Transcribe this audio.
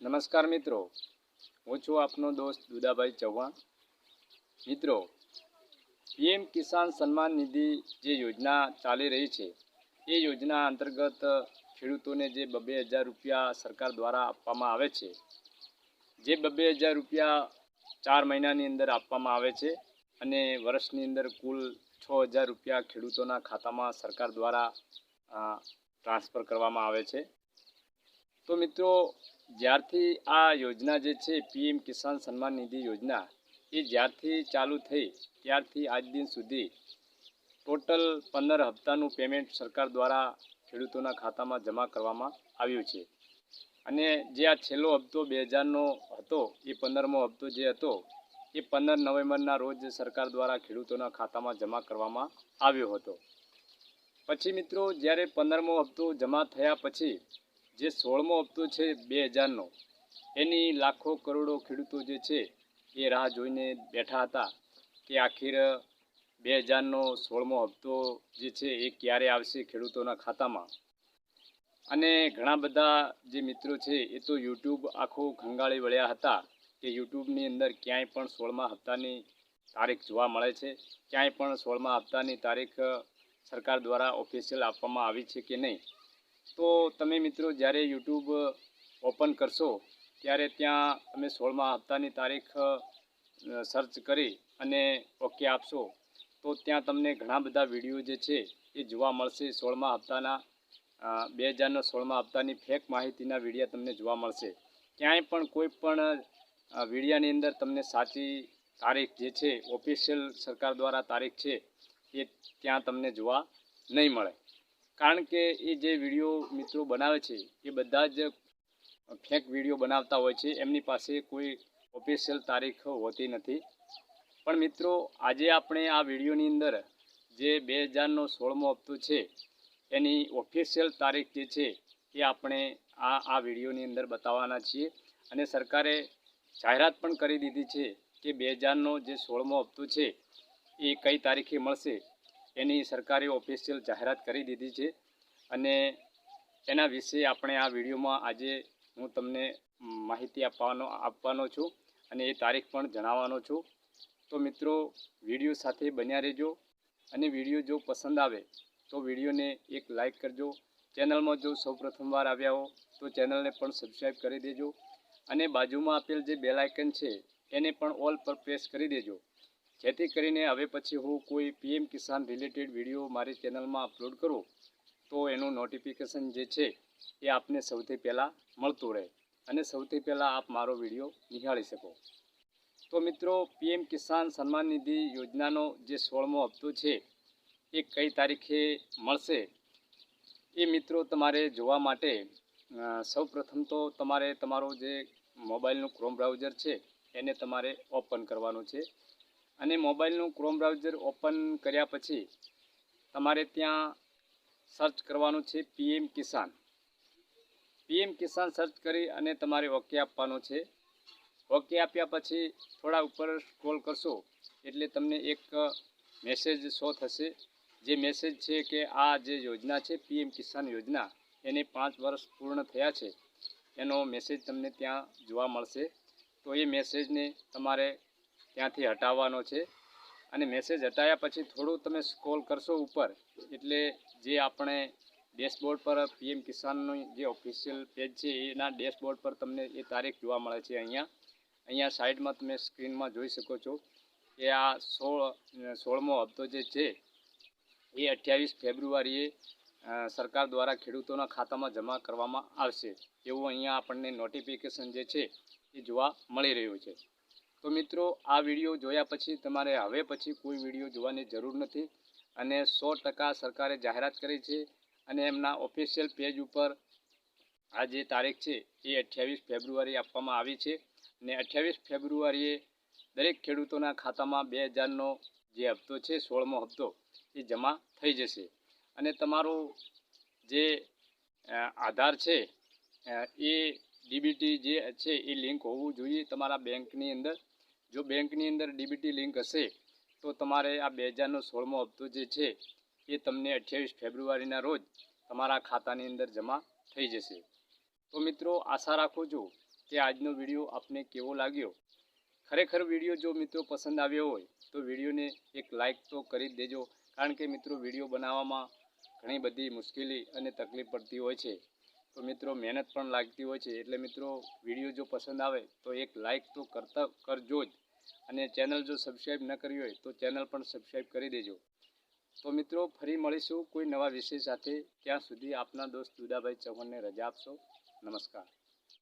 નમસ્કાર મિત્રો. હું છું આપનો દોસ્ત દુદાભાઈ ચૌહાણ. મિત્રો, પીએમ કિસાન સન્માન નિધિ જે યોજના ચાલી રહી છે, એ યોજના અંતર્ગત ખેડૂતોને જે બબ્બે હજાર રૂપિયા સરકાર દ્વારા આપવામાં આવે છે, જે બબ્બે હજાર રૂપિયા ચાર મહિનાની અંદર આપવામાં આવે છે અને વર્ષની અંદર કુલ છ હજાર રૂપિયા ખેડૂતોના ખાતામાં સરકાર દ્વારા ટ્રાન્સફર કરવામાં આવે છે. તો મિત્રો જ્યારથી આ યોજના જે છે, પીએમ કિસાન સન્માન નિધિ યોજના, એ જ્યારથી ચાલુ થઈ, ત્યારથી આજ દિન સુધી ટોટલ પંદર હપ્તાનું પેમેન્ટ સરકાર દ્વારા ખેડૂતોના ખાતામાં જમા કરવામાં આવ્યું છે. અને જે આ છેલ્લો હપ્તો બે હજારનો હતો, એ પંદરમો હપ્તો જે હતો, એ પંદર નવેમ્બરના રોજ સરકાર દ્વારા ખેડૂતોના ખાતામાં જમા કરવામાં આવ્યો હતો. પછી મિત્રો, જ્યારે પંદરમો હપ્તો જમા થયા પછી જે સોળમો હપ્તો છે બે હજારનો એની લાખો કરોડો ખેડૂતો જે છે એ રાહ જોઈને બેઠા હતા કે આખીર બે હજારનો સોળમો હપ્તો જે છે એ ક્યારે આવશે ખેડૂતોના ખાતામાં. અને ઘણા બધા જે મિત્રો છે એ તો યુટ્યુબ આખો ખંગાળી વળ્યા હતા કે યુટ્યુબની અંદર ક્યાંય પણ સોળમા હપ્તાની તારીખ જોવા મળે છે, ક્યાંય પણ સોળમા હપ્તાની તારીખ સરકાર દ્વારા ઓફિશિયલ આપવામાં આવી છે કે નહીં. તો તમે મિત્રો જ્યારે યુટ્યુબ ઓપન કરશો, ત્યારે ત્યાં તમે સોળમા હપ્તાની તારીખ સર્ચ કરી અને ઓકે આપશો. તો ત્યાં તમને ઘણા બધા વીડિયો જે છે, એ જોવા મળશે. સોળમા હપ્તાના બે હજારનો સોળમા હપ્તાની ફેક માહિતીના વિડીયા તમને જોવા મળશે. ક્યાંય પણ કોઈ પણ વિડીયાની અંદર તમને સાચી તારીખ જે છે ઓફિશિયલ સરકાર દ્વારા તારીખ છે, એ ત્યાં તમને જોવા નહીં મળે. કારણ કે એ જે વીડિયો મિત્રો બનાવે છે, એ બધા જ ફેક વીડિયો બનાવતા હોય છે, એમની પાસે કોઈ ઓફિશિયલ તારીખ હોતી નથી. પણ મિત્રો, આજે આપણે આ વિડીયોની અંદર જે બે હજારનો સોળમો હપ્તો છે, એની ઓફિશિયલ તારીખ જે છે, એ આપણે આ આ વિડીયોની અંદર બતાવવાના છીએ. અને સરકારે જાહેરાત પણ કરી દીધી છે કે બે હજારનો જે સોળમો હપ્તો છે, એ કઈ તારીખે મળશે એની સરકારે ઓફિશિયલ જાહેરાત કરી દીધી છે. અને એના વિશે આપણે આ વિડીયોમાં આજે હું તમને માહિતી આપવાનો આપવાનો છું અને એ તારીખ પણ જણાવવાનો છું. તો મિત્રો, વીડિયો સાથે બન્યા રહેજો અને વીડિયો જો પસંદ આવે તો વિડીયોને એક લાઈક કરજો. ચેનલમાં જો સૌ પ્રથમવાર આવ્યા હો તો ચેનલને પણ સબસ્ક્રાઈબ કરી દેજો અને બાજુમાં આપેલ જે બેલ આઇકન છે એને પણ ઓલ પર પ્રેસ કરી દેજો. જેથી કરીને હવે પછી હું કોઈ પીએમ કિસાન રિલેટેડ વીડિયો મારી ચેનલમાં અપલોડ કરું, તો એનું નોટિફિકેશન જે છે એ આપને સૌથી પહેલાં મળતું રહે અને સૌથી પહેલાં આપ મારો વીડિયો નિહાળી શકો. તો મિત્રો, પીએમ કિસાન સન્માન નિધિ યોજનાનો જે સોળમો હપ્તો છે એ કઈ તારીખે મળશે? એ મિત્રો, તમારે જોવા માટે સૌપ્રથમ તો તમારે તમારો જે મોબાઈલનું ક્રોમ બ્રાઉઝર છે એને તમારે ઓપન કરવાનું છે. અને મોબાઈલનું ક્રોમ બ્રાઉઝર ઓપન કર્યા પછી તમારે ત્યાં સર્ચ કરવાનું છે PM Kisan PM Kisan search કરી અને તમારે ઓકે આપવાનું છે. ઓકે આપ્યા પછી થોડા ઉપર સ્ક્રોલ કરશો એટલે તમને એક મેસેજ શો થશે. જે મેસેજ છે કે આ જે યોજના છે પીએમ કિસાન યોજના, એને પાંચ વર્ષ પૂર્ણ થયા છે. એનો મેસેજ તમને ત્યાં જોવા મળશે. તો એ મેસેજને તમારે ત્યાંથી હટાવવાનો છે. અને મેસેજ હટાયા પછી થોડું તમે સ્ક્રોલ કરશો ઉપર, એટલે જે આપણે ડેશબોર્ડ પર પીએમ કિસાનનું જે ઓફિશિયલ પેજ છે, એના ડેશબોર્ડ પર તમને એ તારીખ જોવા મળે છે અહીંયા. અહીંયા સાઈડમાં તમે સ્ક્રીનમાં જોઈ શકો છો કે આ સોળ સોળમો હપ્તો જે છે, એ અઠ્યાવીસ ફેબ્રુઆરીએ સરકાર દ્વારા ખેડૂતોના ખાતામાં જમા કરવામાં આવશે. એવું અહીંયા આપણને નોટિફિકેશન જે છે, એ જોવા મળી રહ્યું છે. તો મિત્રો, આ વીડિયો જોયા પછી તમારે હવે પછી કોઈ વીડિયો જોવાની જરૂર નથી અને સો ટકા સરકારે જાહેરાત કરી છે અને એમના ઓફિશિયલ પેજ ઉપર આ જે તારીખ છે એ અઠ્યાવીસ ફેબ્રુઆરી આપવામાં આવી છે અને અઠ્યાવીસ ફેબ્રુઆરીએ દરેક ખેડૂતોના ખાતામાં બે હજારનો જે હપ્તો છે, સોળમો હપ્તો, એ જમા થઈ જશે. અને તમારો જે આધાર છે એ ડીબીટી જે છે એ લિંક હોવું જોઈએ તમારા બેંકની અંદર. જો બેંકની અંદર ડીબીટી લિંક હશે, તો તમારે આ બે હજારનો સોળમો હપ્તો જે છે, એ તમને અઠ્યાવીસ ફેબ્રુઆરીના રોજ તમારા ખાતાની અંદર જમા થઈ જશે. તો મિત્રો, આશા રાખું છું કે આજનો વીડિયો આપને કેવો લાગ્યો? ખરેખર વીડિયો જો મિત્રો પસંદ આવ્યો હોય, તો વિડીયોને એક લાઈક તો કરી દેજો, કારણ કે મિત્રો, વીડિયો બનાવવામાં ઘણી બધી મુશ્કેલી અને તકલીફ પડતી હોય છે. તો મિત્રો મહેનત પણ લાગતી હોય છે. એટલે મિત્રો વીડિયો જો પસંદ આવે તો એક લાઈક તો કરતા કરજો જ. અને ચેનલ જો સબસ્ક્રાઈબ ન કરી હોય તો ચેનલ પણ સબસ્ક્રાઈબ કરી દેજો. તો મિત્રો ફરી મળીશું કોઈ નવા વિષય સાથે. ત્યાં સુધી આપના દોસ્ત દુદાભાઈ ચૌહાણને રજા આપશો. નમસ્કાર.